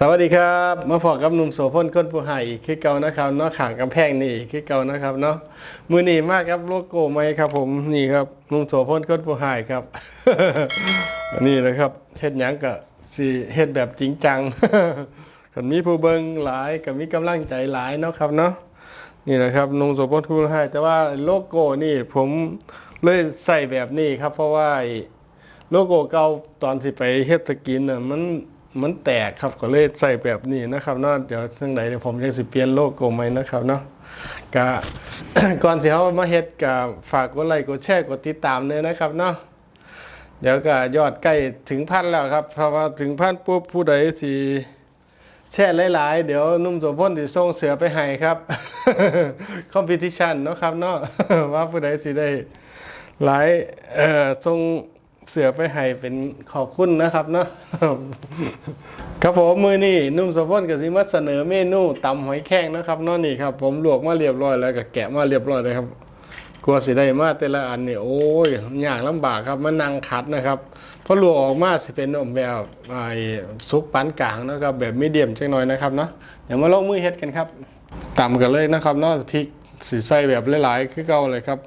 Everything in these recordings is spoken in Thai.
สวัสดีครับ มาพอกับหนุ่มโสพลก้นผู้หายคือเก่านะครับเนาะขางกำแพงนี่คือเก่านะครับเนาะมือนี่มากครับโลโก้ไหมครับ ผมนี่ครับหนุ่มโสพลก้นผู้หายครับ นี่นะครับเฮ็ดหยังก็สิเฮ็ดแบบจริงจังกันมีผู้เบิงหลายกับมีกำลังใจหลายเนาะครับเนาะนี่นะครับหนุ่มโสพลก้นผู้หายแต่ว่าโลโก้นี่ผมเลยใส่แบบนี้ครับ เพราะว่าโลโก้เก่าตอนที่ไปเฮ็ดสกินน่ะมัน มันแตกครับก็เลยใส่แบบนี้นะครับเนาะเดี๋ยวทั้งไหนเดี๋ยวผมจะสิเปลี่ยนโลโก้ใหม่นะครับเนาะก็ก่อนสิเฮามาเฮ็ดก็ฝากกดไลค์กดแชร์กดติดตามเลยนะครับเนาะเดี๋ยวก็ยอดใกล้ถึงพันแล้วครับเพราะว่าถึงพันปุ๊บผู้ใดสิแชร์หลาย ๆ เดี๋ยวนุ่มโสมพลสิส่งเสือไปให้ครับคอมเพติชันเนาะครับเนาะว่าผู้ใดสิได้หลายเอ่อทรง เสือไปให้เป็นขอบคุณนะครับเนาะครับผมมือนี่นุ่มสะพ้นกับสิมาเสนอเมนูตำหอยแข้งนะครับนาะนี่ครับ ผมลวกมาเรียบร้อยแล้วก็แกะมาเรียบร้อยเลยครับกลัวสิได้มาแต่ละอันนี่โอ้ยยากลำบากครับมันนั่งคัดนะครับเพราะลวกออกมาสิเป็นอมแบบไอ้ซุปปานกลางนะครับ แบบมีเดียมจังหน่อยนะครับเนาะเดี๋ยวมาลงมือเฮ็ดกันครับตำกันเลยนะครับเนาะพริกสีใส่แบบหลายๆคือเก่าเลยครับ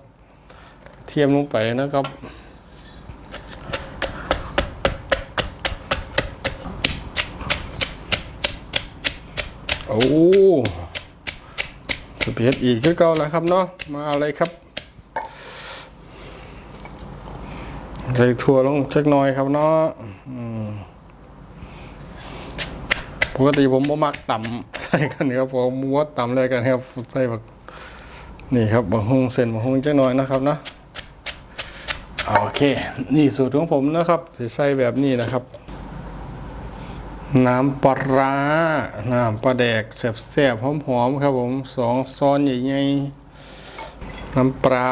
เทียมลงไปนะครับ โอ้สเปียดอีกคือเก่าแล้วครับเนาะมาอาเลยครับใส่ถั่วลงเล็กน้อยครับเนาะปกติผมบ่มักต่ำใส่กันครับผมมัวต่ำเลยกันครับใส่แบบนี่ครับบะฮงเส้นบะฮุงจักน่อยนะครับเนาะโอเค นี่สูตรของผมนะครับสิใส่แบบนี้นะครับ น้ำปลาร้าน้ำปลาแดกแซ่บๆหอมๆครับผมสองซ้อนใหญ่ๆน้ำปลา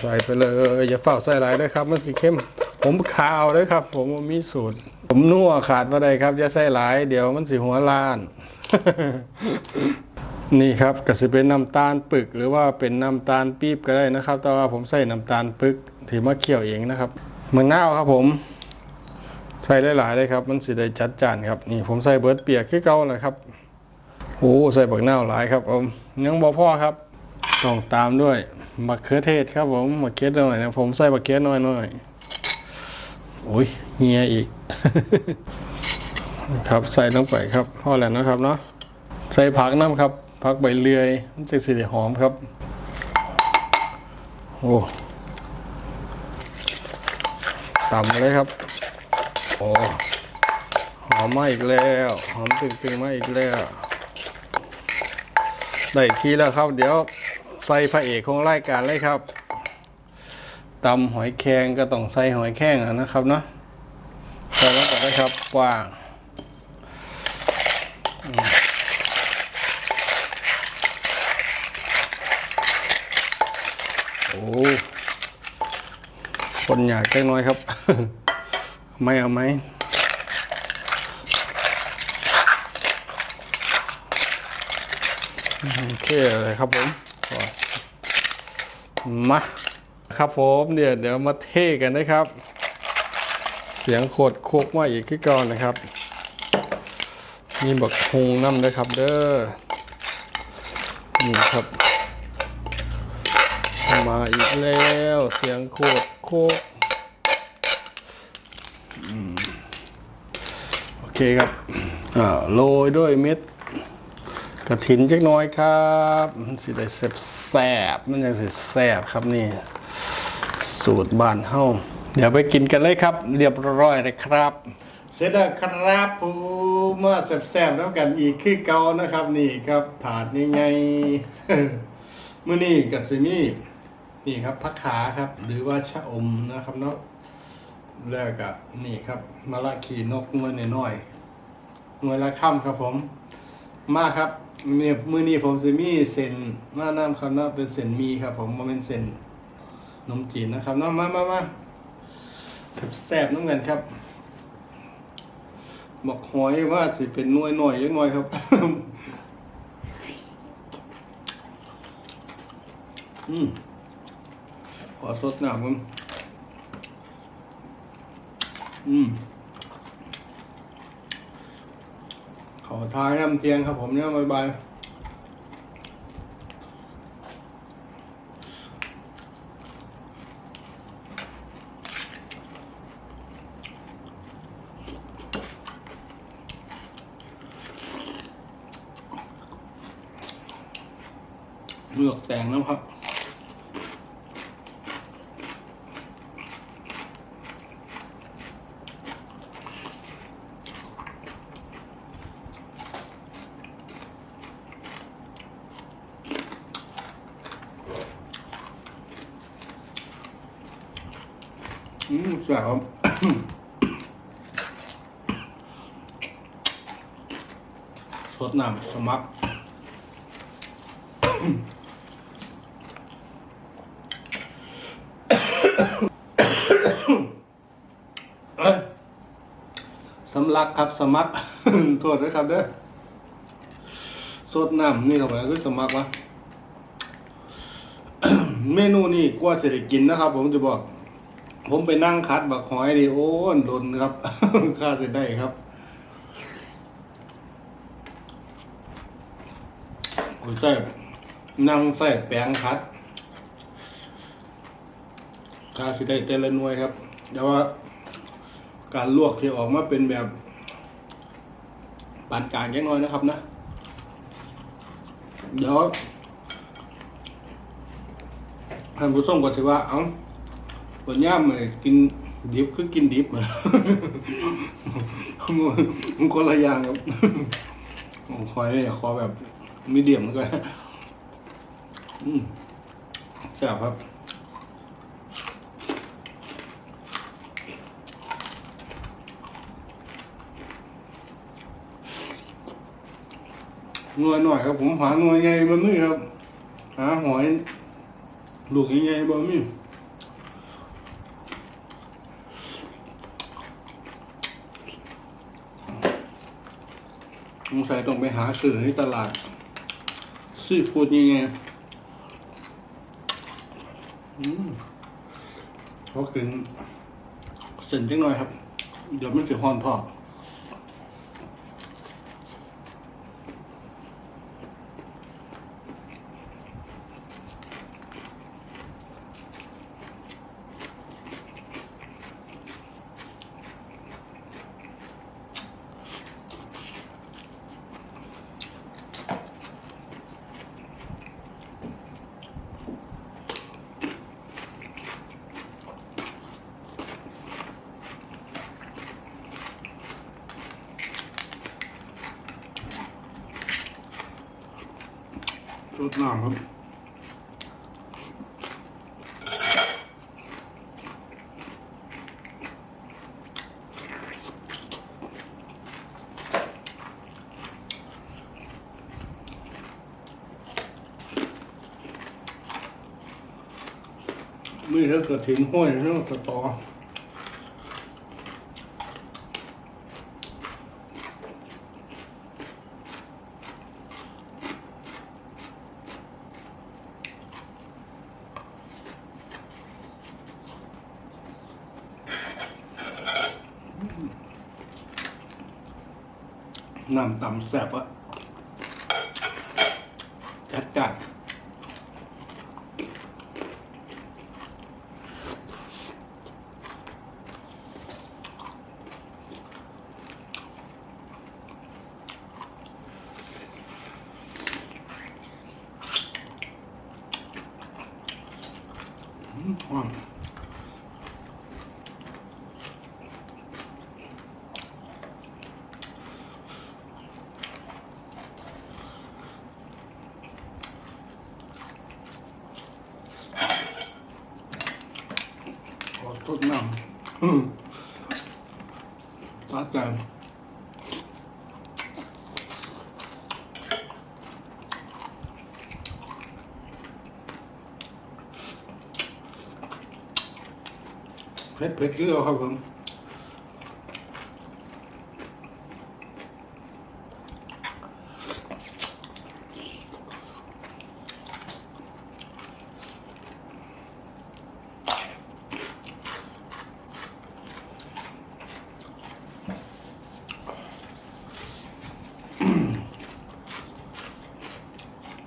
ใส่ไปเลย อย่าเฝ้าใส่หลายด้วยครับ มันสีเข้ม ผมขาวด้วยครับ ผมมีสูตร ผมนัวขาดมาได้ครับ อย่าใส่หลาย เดี๋ยวมันสีหัวล้าน นี่ครับก็สิเป็นน้ำตาลปึก หรือว่าเป็นน้ำตาลปี๊บก็ได้นะครับ แต่ว่าผมใส่น้ำตาลปึกที่มาเคี่ยวเองนะครับเมืองนาวครับผม ใส่หลายๆเลยครับ มันสิได้จัดจานครับนี่ผมใส่เบิร์ดเปียกคือเก่าเลยครับโอ้ใส่บักเน่าหลายครับผมยังบ่พอครับต้องตามด้วยมะเขือเทศครับผมมะเขือหน่อยนะผมใส่มะเขือน้อยหน่อยโอ้ยเฮียอีก ครับใส่ลงไปครับพ่อแล้วนะครับเนาะใส่ผักน้ำครับผักใบเลื่อยมันจะสีหอมครับโอ้ตำเลยครับ โอ้หอมมาอีกแล้ว หอมตึงๆมาอีกแล้วได้ทีแล้วครับ เดี๋ยวใส่พระเอกของรายการเลยครับตำหอยแครงก็ต้องใส่หอยแครงนะครับเนาะใส่แล้วก็ได้ครับกว้างโอ้คนอยากแค่น้อยครับ ไม่เอาไหมโอเคเลยครับผมมาครับผมเดี๋ยวเดี๋ยวมาเทกันนะครับ เสียงโคดโคกมาอีกขึ้นก่อนนะครับมีบักฮงน้ำด้วยครับ เด้อนี่ครับ มาอีกแล้ว เสียงโคดโคก โอ เคครับโรยด้วยเม็ดกระถินเจักน้อยครับสิได้แซ่บแซบมันยังสิแซ่บครับนี่ สูตรบ้านเฮาเดี๋ยวไปกินกันเลยครับ เรียบร้อยเลยครับ เสร็จแล้วครับผมมาแซ่บๆแล้วกันอีกคือเก่านะครับ นี่ครับถาดใหญ่ๆมื้อนี้กับซิมี่นี่ครับผักขาครับ หรือว่าชะอมนะครับเนาะ แล้วก็นี่ครับมะละขีนกหน่วยน้อยๆหน่วยละค่ำครับผม มาครับเนี่ยมือนี้ผมจะมีเส้นมาน้ำครับนาะเป็นเส้นมีครับ ผมมาเป็นเส้นนมจีนนะครับเนาะมามามาแซ่บๆน้ำกันครับบอกหอยว่าสิเป็นน่วยหน่อยยังน่อยครับอืมขอสดน้ำครับ อืมขอทายน้ำเตียงครับผมเนี่ยบายบายเลือกแต่งนะครับ อืมแซ่บครับสดน้ำสมัครเอ้ยสำลักครับสมัครโทษด้วยครับเด้อสดน้ำนี่เข้าไปคือสมัครวะเมนูนี่กว่าจะได้กินนะครับ ผมจะบอก ผมไปนั่งคัดบักหอยดิโอ้นโดนครับ ค่าจะได้ครับ โอ้ยใช่นั่งใส่แปงคัดค่าจะได้แต่ละหน่วยครับแต่ว่าการลวกที่ออกมาเป็นแบบปานกลางแค่น้อยนะครับนะ เดี๋ยวท่านผู้ชมก็สิว่า เอ้า คนย่ามเลยกินดิบคือกินดิบเหมือนมันคนละอย่างครับคอยเนี่ยคอแบบมีเดียมเหมือนกันอืมแซ่บครับหน่วยหน่อยครับผมหาหน่วยใหญ่บะมี่ครับ หาหอยลูกใหญ่ๆบะมี่ สัยต้องไปหาซื้อในตลาดซีฟู้ดยังไงอืมพอกินเส้นจังหน่อยครับ เดี๋ยวมันจะหอนทอด สดน้ำครับไม่ถ้าเกิดถิ่นห้อยเนาะตะตอ นำตำแซ่บอะจัดจัด หอมขอสดน้ำอืม ตัดกันเผ็ด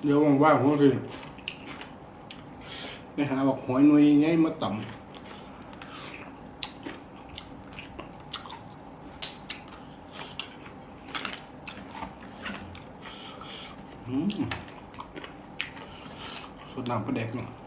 เดี๋ยวว่างๆผมก็เลยไปหาบอกหอยนุยง่ายมาต่ำสุดน้ำประเด็กเนาะ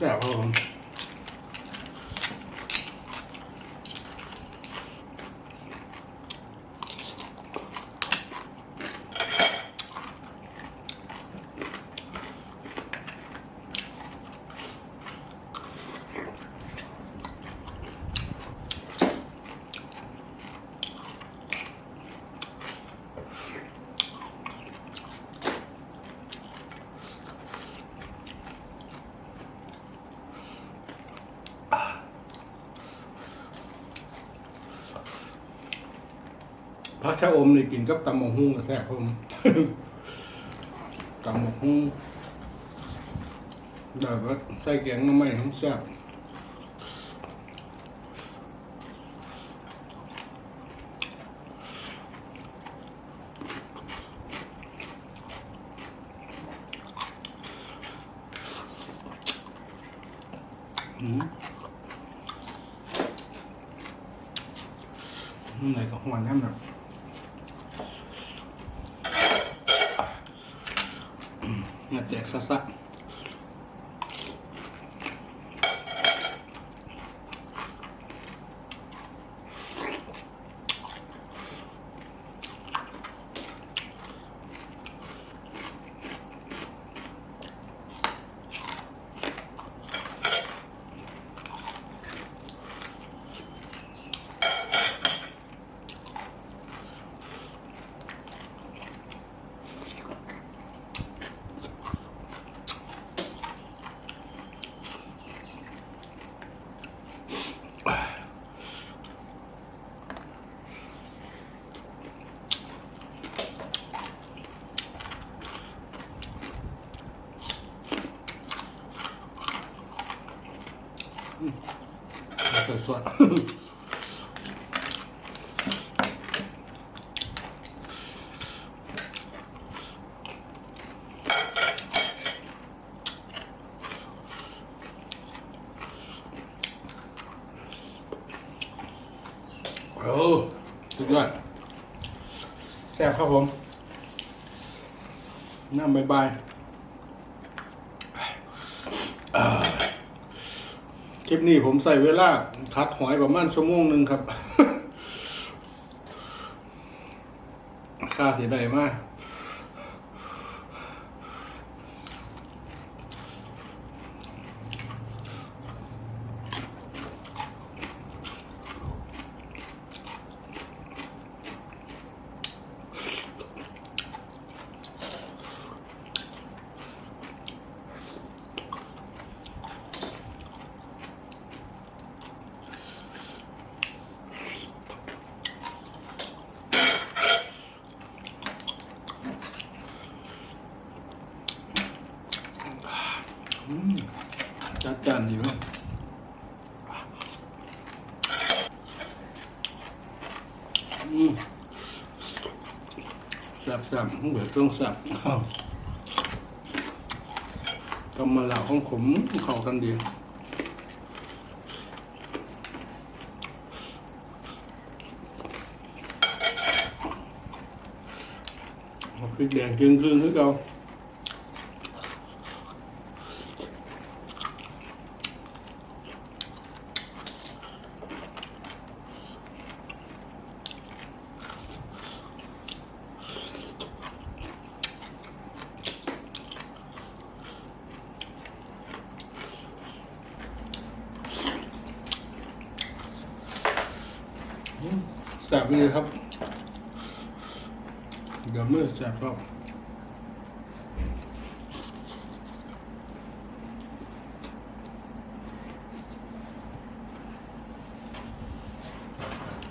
แซ่ พักชะอมนี่กินกับตำหมกหุ้งกับแซ่บครับผมตำหมกหุ้งแบบว่าใส่แกงหน้ำไม้ทั้งแซ่บอืมไหนก็หวานแน่นแบบ เนี่ ยแตกซะซะสดๆโอ้สุดยอดแซ่บครับผมน้ำบายบายอ่า คลิปนี้ผมใส่เวลาคัดหอยประมาณชั่วโมงหนึ่งครับค่าเสียดายมาก จัดจานดีมากอืม แซ่บแซ่บเบื่อต้องแซ่บกำมาเหล่าของผมเข้ากันดีเอาพริกแดงเกลือๆคือเก่า แสบไปเลยครับ เดี๋ยวมือแสบครับ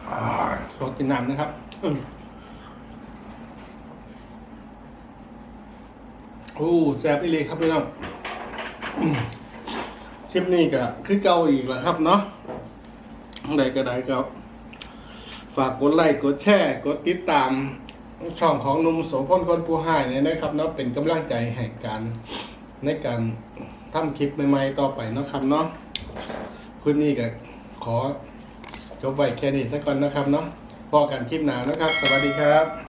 อ่าขอกินน้ำนะครับโอ้แสบไปเลยครับพี่น้องคลิปนี้ก็คือเก่าอีกแล้วครับเนาะใดก็ได้ครับ ฝากกดไลค์กดแชร์กดติดตามช่องของนุ่มโสพลคนผู้ให้เนี่ยนะครับเนาะเป็นกำลังใจให้การในการทำคลิปใหม่ๆต่อไปนะครับเนาะคุณนี่ก็ขอจบไว้แค่นี้สักก่อนนะครับเนาะพอกันคลิปหน้านะครับ สวัสดีครับ